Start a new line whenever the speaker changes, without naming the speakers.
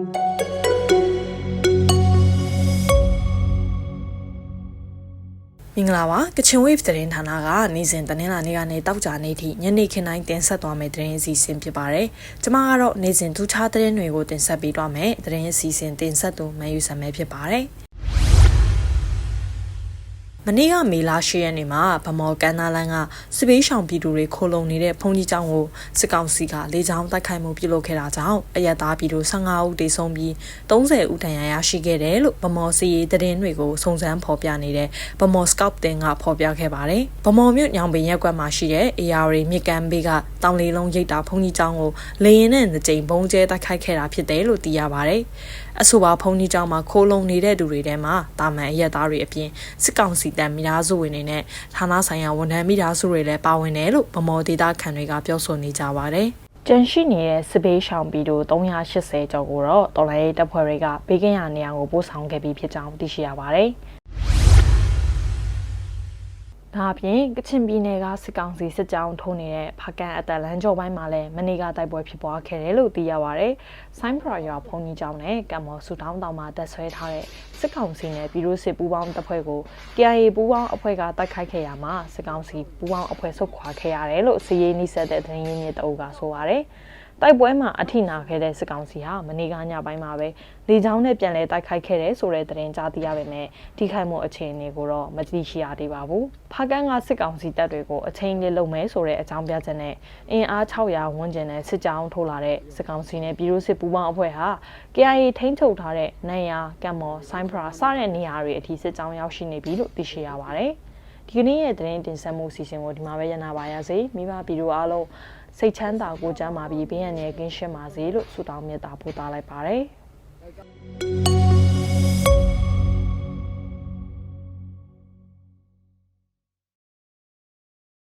မင်္ဂလာပါကချင် wave သတင်းဌာနကနေ့စဉ်သတင်းလာနေ့ကနေတောက်ကြနေ့ထိညနေခင်းတိုင်းတင်ဆက်သွားမယ့်သတင်းအစီအစဉ်ဖြစ်ပါတယ်။ကျွန်မကတော့နေ့စဉ်သူခြားသတင်းတွေကိုတင်ဆက်ပေးသွားမယ်။သတင်းအစီအစဉ်တင်ဆက်သူမန်ယူဆမ်မဲဖြစ်ပါတယ်။ မနေ့ကမေလ10ရက်နေ့မှာဗမော်ကန်နာလန်ကစပေးရှောင်ပြည်သူတွေခိုလုံနေတဲ့ဖုန်ကြီးကျောင်းကိုစစ်ကောင်စီကလေကြောင်းတိုက်ခိုက်မှုပြုလုပ်ခဲ့တာကြောင့်အရက်သားပြည်သူ15ဦးတေဆုံးပြီး30ဦးဒဏ်ရာရရှိခဲ့တယ်လို့ဗမော်စီရေးသတင်းတွေကိုစုံစမ်းဖော်ပြနေတဲ့ဗမော်စကောက်တင်ကဖော်ပြခဲ့ပါတယ်။ဗမော်မြို့ညောင်ပင်ရက်ကွက်မှာရှိတဲ့ AR မြစ်ကမ်းဘေးကတောင်လီလုံးရိပ်တာဖုန်ကြီးကျောင်းကိုလေရင်နဲ့နှစ်ကြိမ်ဘုံကျဲတိုက်ခိုက်ခဲ့တာဖြစ်တယ်လို့သိရပါတယ်။အဆိုပါဖုန်ကြီးကျောင်းမှာခိုလုံနေတဲ့သူတွေထဲမှာတာမန်အရက်သားတွေအပြင်စစ်ကောင်စီတန်မိသားစုဝင်တွေနဲ့ဌာနဆိုင်ရာဝန်ထမ်းမိသားစုတွေလည်းပါဝင်တယ်လို့ဗမော်ဒေတာခန်တွေကပြောဆိုနေကြပါတယ်။ကျန်ရှိနေတဲ့စပေးရှောင်ပြည်သူ380ကျော်ကိုတော့တော်လိုင်းရေးတပ်ဖွဲ့တွေကဘေးကင်းရာနေရာကိုပို့ဆောင်ခဲ့ပြီးဖြစ်ကြောင်းသိရှိရပါတယ်။ ဒါအပြင်ကချင်ပြည်နယ်ကစစ်ကောင်စီစစ်ကြောင်းထုံးနေတဲ့ဖာကန်အတလန်ကျော်ပိုင်းမှာလည်းမနေ့ကတိုက်ပွဲဖြစ်ပွားခဲ့တယ်လို့သိရပါဗျ။ဆိုင်းပရာရွာဖုန်ကြီးကျောင်းနဲ့ကံမော်ဆူတောင်းတောင်မှာတက်ဆွဲထားတဲ့စစ်ကောင်စီနဲ့ပြည်သူစစ်ပူးပေါင်းတပ်ဖွဲ့ကို KIA ပူးပေါင်းအဖွဲ့ကတိုက်ခိုက်ခဲ့ရမှာစစ်ကောင်စီပူးပေါင်းအဖွဲ့ဆုတ်ခွာခဲ့ရတယ်လို့စီရေးနှိစက်တဲ့သတင်းရင်းမြစ်တအုပ်ကဆိုပါတယ်။ တိုက်ပွဲမှာအထိနာခဲ့တဲ့စစ်ကောင်စီဟာမနေ့ကညပိုင်းမှာပဲလေကြောင်းနဲ့ပြန်လည်တိုက်ခိုက်ခဲ့တဲ့ဆိုတဲ့သတင်းကြားသိရပေမဲ့ထိခိုက်မှုအခြေအနေကိုတော့မသိရှိရသေးပါဘူး။ဖားကန်ကစစ်ကောင်စီတပ်တွေကိုအချိန်လေးလုံမဲဆိုတဲ့အကြောင်းပြချက်နဲ့အင်အား600ဝန်းကျင်နဲ့စစ်ကြောင်းထိုးလာတဲ့စစ်ကောင်စီနဲ့ပြည်သူစစ်ပူးပေါင်းအဖွဲ့ဟာ KIA ထိန်းချုပ်ထားတဲ့နိုင်ယာကမ်မော်ဆိုင်းဖရာစတဲ့နေရာတွေအထိစစ်ကြောင်းရောက်ရှိနေပြီလို့သိရှိရပါတယ်။ ဒီကနေ့ရဲ့သတင်းတင်ဆက်မှုအစီအစဉ်ကိုဒီမှာပဲရနာပါရစေမိဘပြည်သူအားလုံးစိတ်ချမ်းသာကိုကြမ်းပါပြီးဘေးရန်ရဲ့ကင်းရှင်းပါစေလို့ဆုတောင်းမြတ်တာပို့သားလိုက်ပါတယ်